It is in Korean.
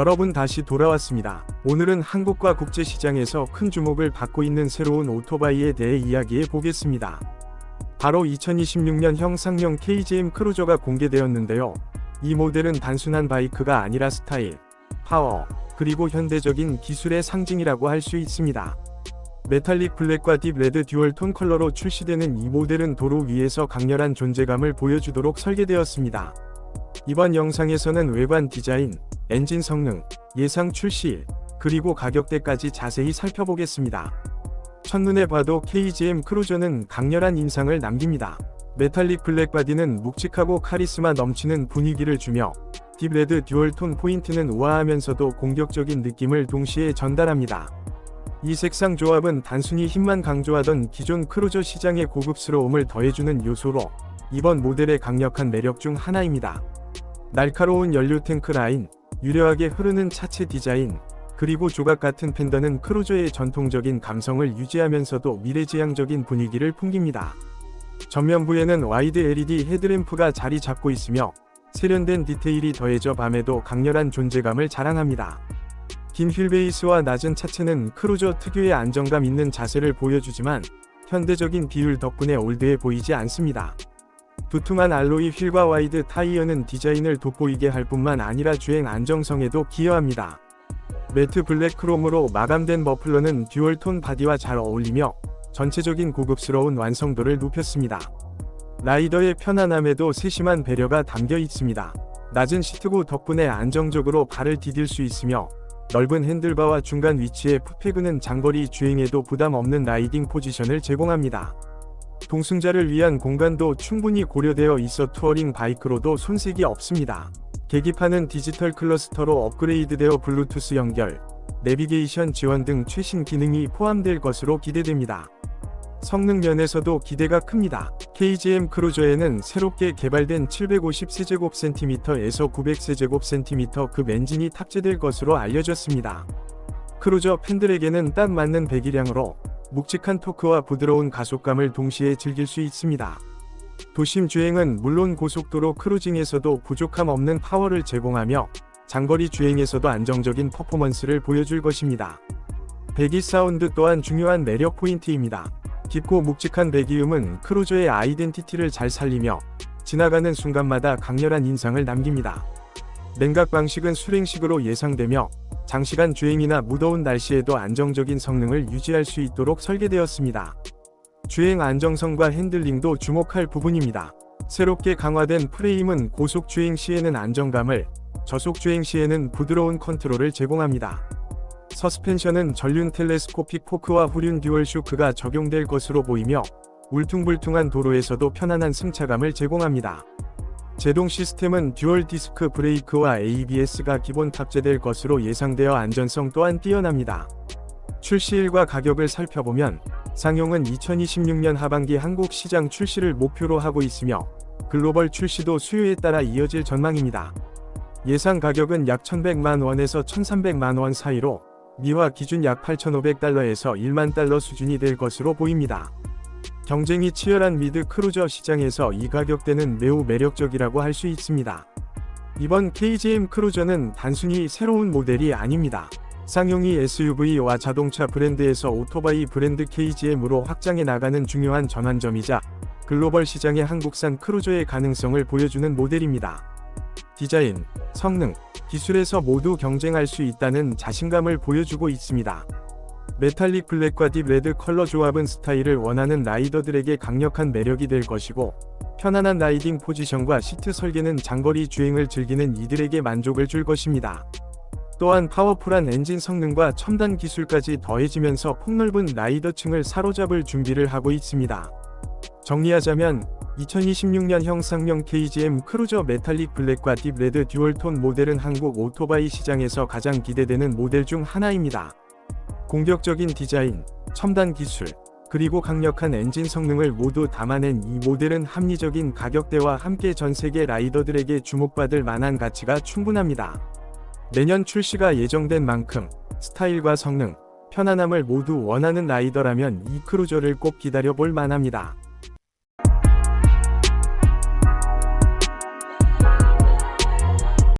여러분 다시 돌아왔습니다. 오늘은 한국과 국제시장에서 큰 주목을 받고 있는 새로운 오토바이에 대해 이야기해 보겠습니다. 바로 2026년 형상용 KGM 크루저가 공개되었는데요. 이 모델은 단순한 바이크가 아니라 스타일, 파워, 그리고 현대적인 기술의 상징이라고 할 수 있습니다. 메탈릭 블랙과 딥 레드 듀얼 톤 컬러로 출시되는 이 모델은 도로 위에서 강렬한 존재감을 보여주도록 설계되었습니다. 이번 영상에서는 외관 디자인, 엔진 성능, 예상 출시일, 그리고 가격대까지 자세히 살펴보겠습니다. 첫눈에 봐도 KGM 크루저는 강렬한 인상을 남깁니다. 메탈릭 블랙 바디는 묵직하고 카리스마 넘치는 분위기를 주며 딥레드 듀얼 톤 포인트는 우아하면서도 공격적인 느낌을 동시에 전달합니다. 이 색상 조합은 단순히 힘만 강조하던 기존 크루저 시장의 고급스러움을 더해주는 요소로 이번 모델의 강력한 매력 중 하나입니다. 날카로운 연료 탱크 라인, 유려하게 흐르는 차체 디자인, 그리고 조각 같은 펜더는 크루저의 전통적인 감성을 유지하면서도 미래지향적인 분위기를 풍깁니다. 전면부에는 와이드 LED 헤드램프가 자리 잡고 있으며 세련된 디테일이 더해져 밤에도 강렬한 존재감을 자랑합니다. 긴 휠 베이스와 낮은 차체는 크루저 특유의 안정감 있는 자세를 보여주지만 현대적인 비율 덕분에 올드해 보이지 않습니다. 두툼한 알로이 휠과 와이드 타이어는 디자인을 돋보이게 할 뿐만 아니라 주행 안정성에도 기여합니다. 매트 블랙 크롬으로 마감된 머플러는 듀얼톤 바디와 잘 어울리며 전체적인 고급스러운 완성도를 높였습니다. 라이더의 편안함에도 세심한 배려가 담겨 있습니다. 낮은 시트고 덕분에 안정적으로 발을 디딜 수 있으며 넓은 핸들바와 중간 위치의 풋패그는 장거리 주행에도 부담 없는 라이딩 포지션을 제공합니다. 동승자를 위한 공간도 충분히 고려되어 있어 투어링 바이크로도 손색이 없습니다. 계기판은 디지털 클러스터로 업그레이드되어 블루투스 연결, 내비게이션 지원 등 최신 기능이 포함될 것으로 기대됩니다. 성능 면에서도 기대가 큽니다. KGM 크루저에는 새롭게 개발된 750세제곱센티미터에서 900세제곱센티미터 급 엔진이 탑재될 것으로 알려졌습니다. 크루저 팬들에게는 딱 맞는 배기량으로 묵직한 토크와 부드러운 가속감을 동시에 즐길 수 있습니다. 도심 주행은 물론 고속도로 크루징에서도 부족함 없는 파워를 제공하며 장거리 주행에서도 안정적인 퍼포먼스를 보여줄 것입니다. 배기 사운드 또한 중요한 매력 포인트입니다. 깊고 묵직한 배기음은 크루저의 아이덴티티를 잘 살리며 지나가는 순간마다 강렬한 인상을 남깁니다. 냉각 방식은 수랭식으로 예상되며 장시간 주행이나 무더운 날씨에도 안정적인 성능을 유지할 수 있도록 설계되었습니다. 주행 안정성과 핸들링도 주목할 부분입니다. 새롭게 강화된 프레임은 고속 주행 시에는 안정감을, 저속 주행 시에는 부드러운 컨트롤을 제공합니다. 서스펜션은 전륜 텔레스코픽 포크와 후륜 듀얼 쇼크가 적용될 것으로 보이며 울퉁불퉁한 도로에서도 편안한 승차감을 제공합니다. 제동 시스템은 듀얼 디스크 브레이크와 ABS가 기본 탑재될 것으로 예상되어 안전성 또한 뛰어납니다. 출시일과 가격을 살펴보면 상용은 2026년 하반기 한국 시장 출시를 목표로 하고 있으며 글로벌 출시도 수요에 따라 이어질 전망입니다. 예상 가격은 약 1100만 원에서 1300만 원 사이로 미화 기준 약 8,500달러에서 1만 달러 수준이 될 것으로 보입니다. 경쟁이 치열한 미드 크루저 시장에서 이 가격대는 매우 매력적이라고 할 수 있습니다. 이번 KGM 크루저는 단순히 새로운 모델이 아닙니다. 쌍용이 SUV와 자동차 브랜드에서 오토바이 브랜드 KGM으로 확장해 나가는 중요한 전환점이자 글로벌 시장의 한국산 크루저의 가능성을 보여주는 모델입니다. 디자인, 성능, 기술에서 모두 경쟁할 수 있다는 자신감을 보여주고 있습니다. 메탈릭 블랙과 딥 레드 컬러 조합은 스타일을 원하는 라이더들에게 강력한 매력이 될 것이고 편안한 라이딩 포지션과 시트 설계는 장거리 주행을 즐기는 이들에게 만족을 줄 것입니다. 또한 파워풀한 엔진 성능과 첨단 기술까지 더해지면서 폭넓은 라이더층을 사로잡을 준비를 하고 있습니다. 정리하자면 2026년 형상용 KGM 크루저 메탈릭 블랙과 딥 레드 듀얼톤 모델은 한국 오토바이 시장에서 가장 기대되는 모델 중 하나입니다. 공격적인 디자인, 첨단 기술, 그리고 강력한 엔진 성능을 모두 담아낸 이 모델은 합리적인 가격대와 함께 전 세계 라이더들에게 주목받을 만한 가치가 충분합니다. 내년 출시가 예정된 만큼 스타일과 성능, 편안함을 모두 원하는 라이더라면 이 크루저를 꼭 기다려 볼 만합니다.